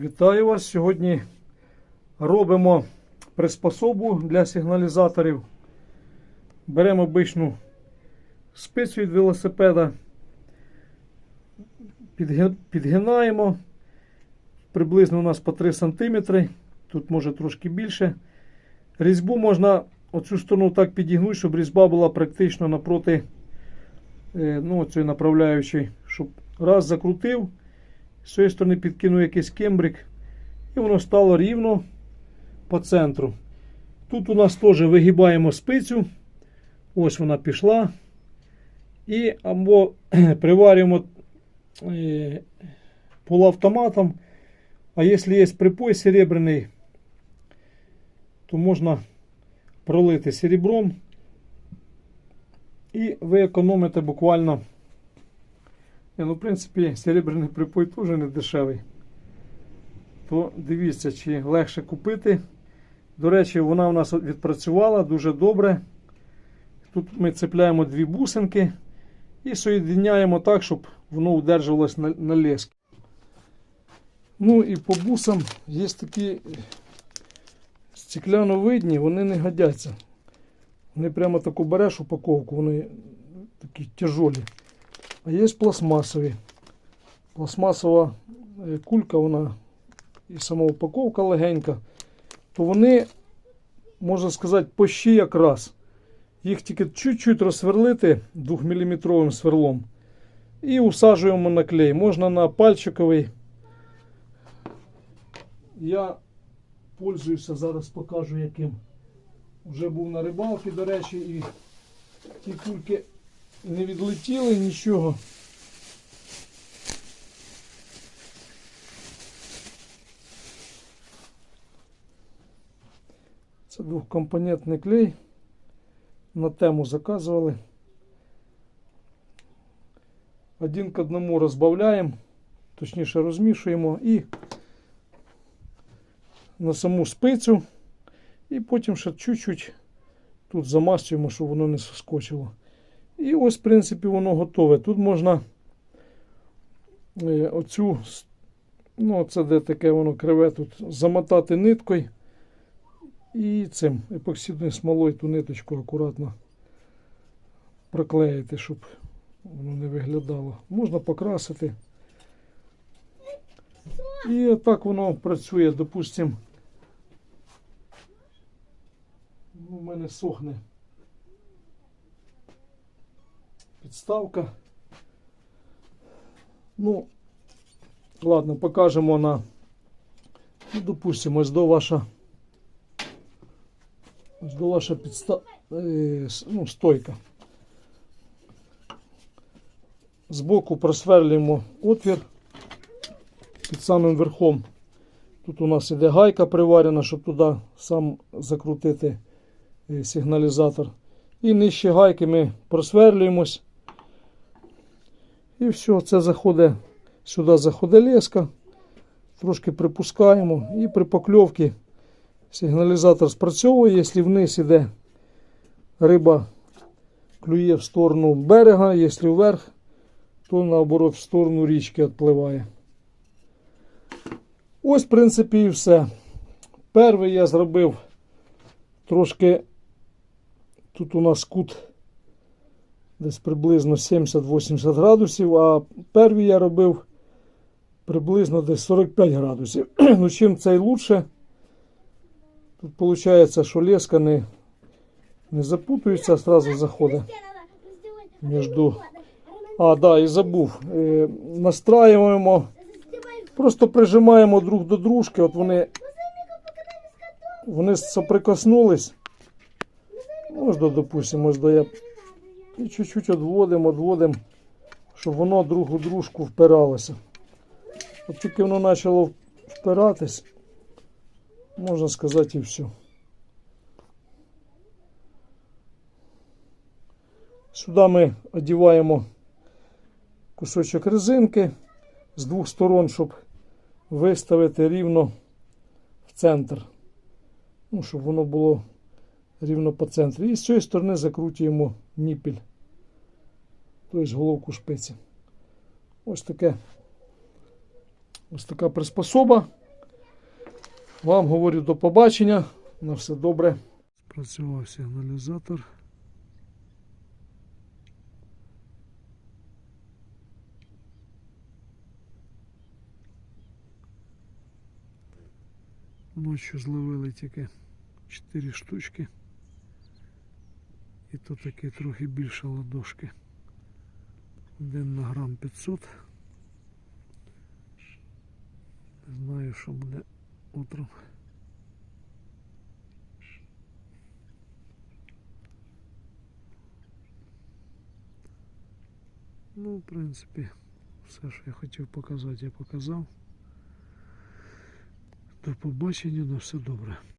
Вітаю вас! Сьогодні робимо приспособу для сигналізаторів. Беремо обичну спицю від велосипеда, підгинаємо. Приблизно у нас по 3 см, тут може трошки більше. Різьбу можна оцю сторону так підігнути, щоб різьба була практично напроти е, ну, цієї направляючої, щоб раз закрутив. З цієї сторони підкинув якийсь кембрик, і воно стало рівно по центру. Тут у нас теж вигибаємо спицю. Ось вона пішла. І або приварюємо е, полуавтоматом. А якщо є припой серебряний, то можна пролити серебром. І ви економите буквально. Ну, в принципі, серебряний припой теж не дешевий. То дивіться, чи легше купити. До речі, вона у нас відпрацювала дуже добре. Тут ми цепляємо дві бусинки і соєдиняємо так, щоб воно удержувалось на, на лескі. Ну і по бусам є такі стекляновидні, вони не годяться. Вони прямо таку береш упаковку, вони такі тяжолі. А є пластмасові. Пластмасова е, кулька, вона і сама упаковка легенька, то вони, можна сказати, пощі якраз. Їх тільки чуть-чуть розсверлити 2-мм сверлом. І усаджуємо на клей. Можна на пальчиковий. Я пользуюся, зараз покажу яким. Вже був на рибалці, до речі, і ті кульки не відлетіли нічого. Це двохкомпонентний клей. На тему заказували. Один к одному розбавляємо, точніше розмішуємо і на саму спицю. І потім ще чуть-чуть тут замастюємо, щоб воно не соскочило. І ось, в принципі, воно готове. Тут можна е, оцю, ну, це де таке воно криве, тут замотати ниткою і цим епоксидною смолою ту ниточку акуратно проклеїти, щоб воно не виглядало. Можна покрасити. І отак воно працює, допустимо. У мене сохне підставка. Ну, ладно, покажемо на, ну, допустимо, ось до ваша, ось до ваша підстав, е, ну, стойка. Збоку просверлюємо отвір під самим верхом. Тут у нас іде гайка приварена, щоб туди сам закрутити е, сигналізатор. І нижче гайки ми просверлюємось. І все, це заходить, сюди заходить леска. Трошки припускаємо. І при покльовці сигналізатор спрацьовує, якщо вниз іде риба клює в сторону берега, якщо вверх, то наоборот в сторону річки відпливає. Ось, в принципі, і все. Перший я зробив трошки. Тут у нас кут десь приблизно 70-80 градусів, а перший я робив приблизно десь 45 градусів. ну, чим цей лучше? Тут виходить, що леска не, не запутується, а одразу заходить. Между- А, да, і забув. Е, настраюємо, просто прижимаємо друг до дружки, от вони, вони соприкоснулись. До, допустимо, до я. І чуть-чуть відводимо, відводимо, щоб воно друг у дружку впиралося. От тільки воно почало впиратись, можна сказати, і все. Сюди ми одіваємо кусочок резинки з двох сторон, щоб виставити рівно в центр. Ну, щоб воно було рівно по центрі. І з цієї сторони закрутюємо ніпіль, тобто головку шпиці. Ось таке. Ось така приспособа. Вам говорю до побачення. На все добре. Спрацював сигналізатор. Ночью зловили тільки 4 штучки. І то таке трохи більше ладошки. Один на грам 500. Не знаю, що буде утром. Ну, в принципі, все, що я хотів показати, я показав. До побачення, на все добре.